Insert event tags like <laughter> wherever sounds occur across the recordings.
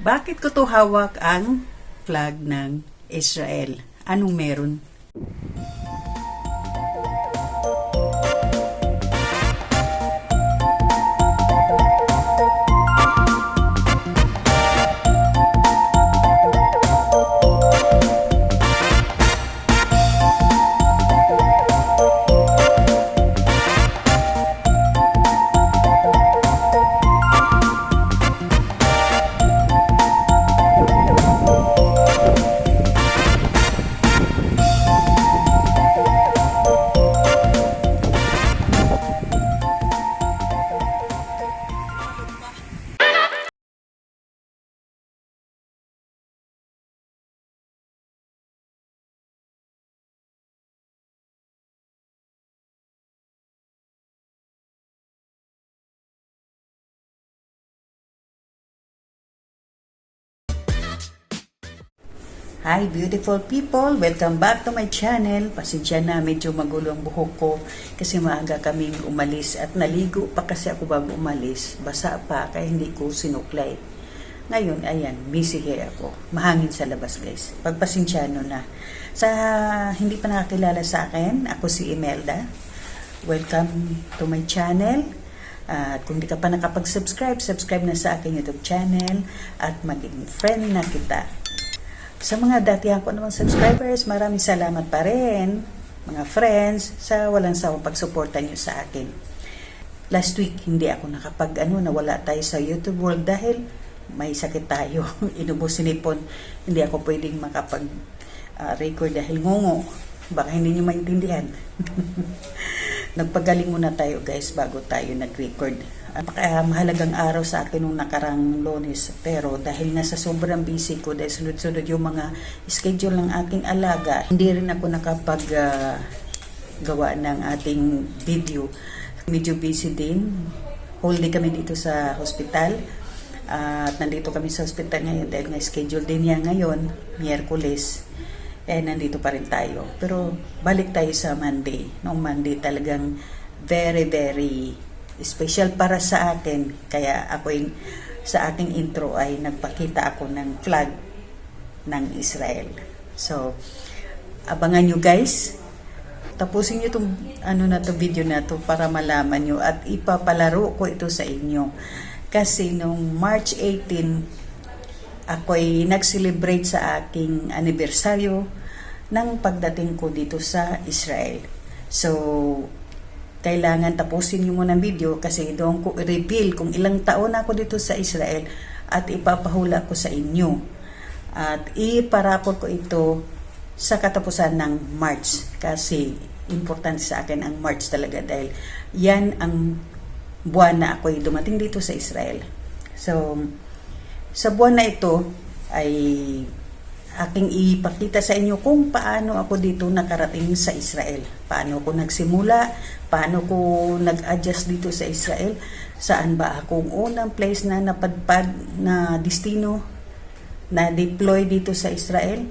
Bakit ko to hawak ang flag ng Israel? Anong meron? Hi beautiful people! Welcome back to my channel. Pasensya na, medyo magulo ang buhok ko kasi maaga kaming umalis at naligo pa kasi ako bago umalis. Basa pa kaya hindi ko sinuklay. Ngayon, ayan, busy hair ako. Mahangin sa labas guys. Pagpasensyano na. Sa hindi pa nakakilala sa akin, ako si Imelda. Welcome to my channel. At kung di ka pa nakapag-subscribe, subscribe na sa aking YouTube channel at maging friend na kita. Sa mga datihan ko naman subscribers, maraming salamat pa rin, mga friends, sa walang sawang pagsuporta niyo sa akin. Last week, hindi ako nakapag, ano, nawala tayo sa YouTube world dahil may sakit tayo. <laughs> Inubos sinipon. Hindi ako pwedeng makapag ah, record dahil ngungo. Baka hindi niyo maintindihan. <laughs> Nagpagaling muna tayo guys bago tayo nag-record. Napaka mahalagang araw sa akin nung nakarang lunes. Pero dahil nga sa sobrang busy ko, dahil sunod-sunod yung mga schedule ng aking alaga, hindi rin ako nakapag ah, gawa ng ating video. Medyo busy din. Whole day kami dito sa hospital. At nandito kami sa hospital ngayon dahil nga schedule din niya ngayon, Miyerkules. Eh, nandito pa rin tayo. Pero balik tayo sa Monday. Noong Monday talagang very, very special para sa akin. Kaya ako yung, sa aking intro ay nagpakita ako ng flag ng Israel. So, abangan nyo guys. Tapusin nyo itong ano na to, video na to para malaman nyo at ipapalaro ko ito sa inyo. Kasi nung March 18, ako'y nag-celebrate sa aking anibersaryo ng pagdating ko dito sa Israel. So, kailangan tapusin nyo muna ang video kasi doon ko reveal kung ilang taon ako dito sa Israel at ipapahula ko sa inyo. At iparapor ko ito sa katapusan ng March kasi importante sa akin ang March talaga dahil yan ang buwan na ako'y dumating dito sa Israel. So, sa buwan na ito ay aking ipakita sa inyo kung paano ako dito nakarating sa Israel. Paano ko nagsimula, paano ko nag-adjust dito sa Israel, saan ba akong unang place na napadpad na destino na deploy dito sa Israel.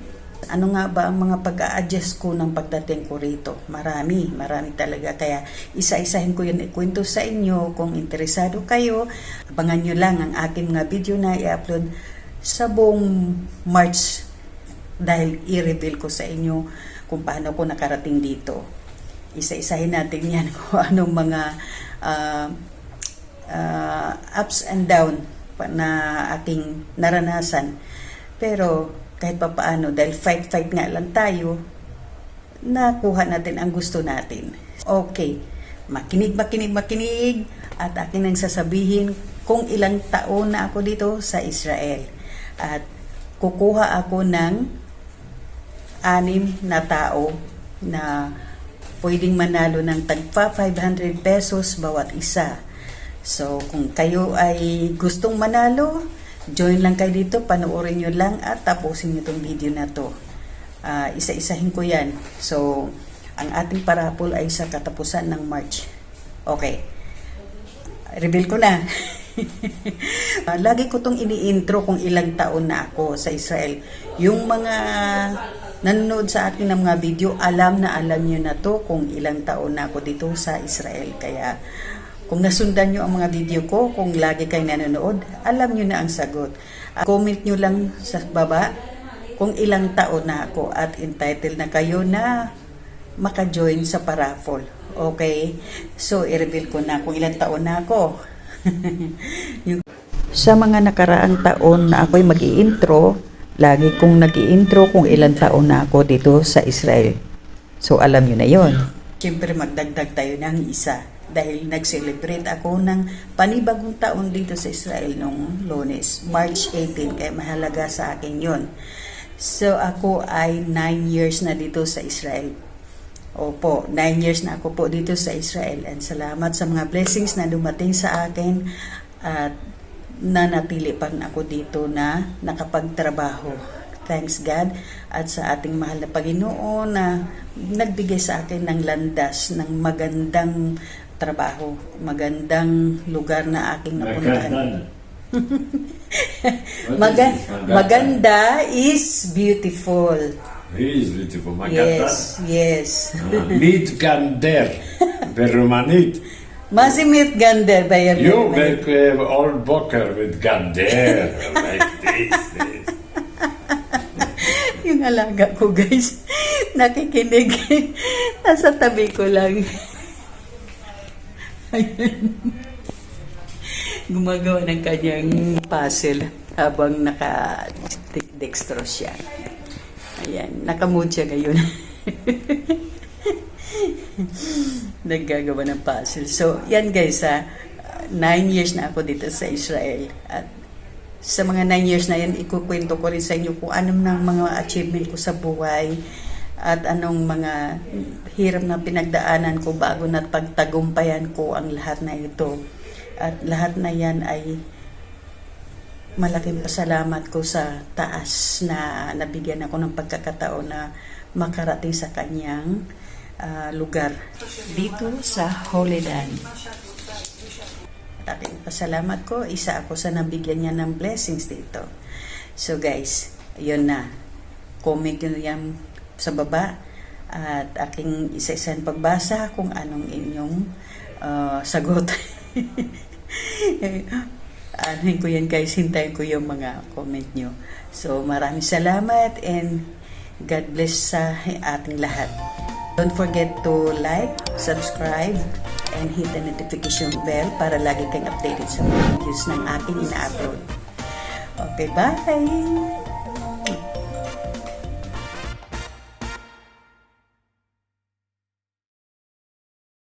Ano nga ba ang mga pag-a-adjust ko ng pagdating ko rito? Marami, marami talaga. Kaya isa-isahin ko yun ikwento sa inyo. Kung interesado kayo, abangan nyo lang ang aking mga video na i-upload sa buong March dahil i-reveal ko sa inyo kung paano ko nakarating dito. Isa-isahin natin yan <laughs> kung anong mga uh, uh, ups and down na aking naranasan. Pero kahit pa paano, dahil fight-fight nga lang tayo, nakuha natin ang gusto natin. Okay, makinig, makinig, makinig, at akin ang sasabihin kung ilang taon na ako dito sa Israel. At kukuha ako ng anim na tao na pwedeng manalo ng tagpa 500 pesos bawat isa. So, kung kayo ay gustong manalo, join lang kayo dito, panoorin nyo lang at tapusin nyo itong video na to. Ah, isa-isahin ko yan. So, ang ating parapol ay sa katapusan ng March. Okay. Reveal ko na. <laughs> Ah, Lagi ko tong ini-intro kung ilang taon na ako sa Israel. Yung mga nanonood sa akin ng mga video, alam na alam nyo na to kung ilang taon na ako dito sa Israel. Kaya Kung nasundan nyo ang mga video ko, kung lagi kayo nanonood, alam nyo na ang sagot. Ah, comment nyo lang sa baba kung ilang taon na ako at entitled na kayo na maka-join sa paraffle. Okay? So, i-reveal ko na kung ilang taon na ako. <laughs> Sa mga nakaraang taon na ako'y mag intro lagi kong nag intro kung ilang taon na ako dito sa Israel. So, alam nyo na yon. Siyempre, magdagdag tayo ng isa dahil nag-celebrate ako ng panibagong taon dito sa Israel nung lunes, March 18, kaya mahalaga sa akin yon. So, ako ay 9 years na dito sa Israel. Opo, 9 years na ako po dito sa Israel and salamat sa mga blessings na dumating sa akin at nanatili pa rin ako dito na nakapagtrabaho. Thanks God at sa ating mahal na Panginoon na nagbigay sa akin ng landas ng magandang trabaho, magandang lugar na aking napuntahan. <laughs> Maga- maganda is beautiful. He is beautiful. Maganda. Yes, yes. Meet Gander. <laughs> Berumanit. Masimit Gander ba yan? You make uh, old boker with Gander. <laughs> like this. this. Yung alaga ko guys, nakikinig. Nasa tabi ko lang. <laughs> Gumagawa ng kanyang puzzle habang naka-dextrose siya. Ayan, nakamood siya ngayon. <laughs> Naggagawa ng puzzle. So, yan guys ha. Nine years na ako dito sa Israel. At sa mga 9 years na yan, ikukwento ko rin sa inyo kung anong ng mga achievement ko sa buhay at anong mga hirap na pinagdaanan ko bago na pagtagumpayan ko ang lahat na ito. At lahat na yan ay malaking pasalamat ko sa taas na nabigyan ako ng pagkakataon na makarating sa kanyang ah, lugar dito sa Holy Land aking pasalamat ko, isa ako sa nabigyan niya ng blessings dito. So guys, yun na. Comment nyo yan sa baba at aking isa-isang pagbasa kung anong inyong uh, sagot. <laughs> Anuhin ko yan guys, hintayin ko yung mga comment nyo. So maraming salamat and God bless sa ating lahat. Don't forget to like, subscribe, and hit the notification bell para lagi kang updated sa mga videos ng aking ina-upload. Okay, bye!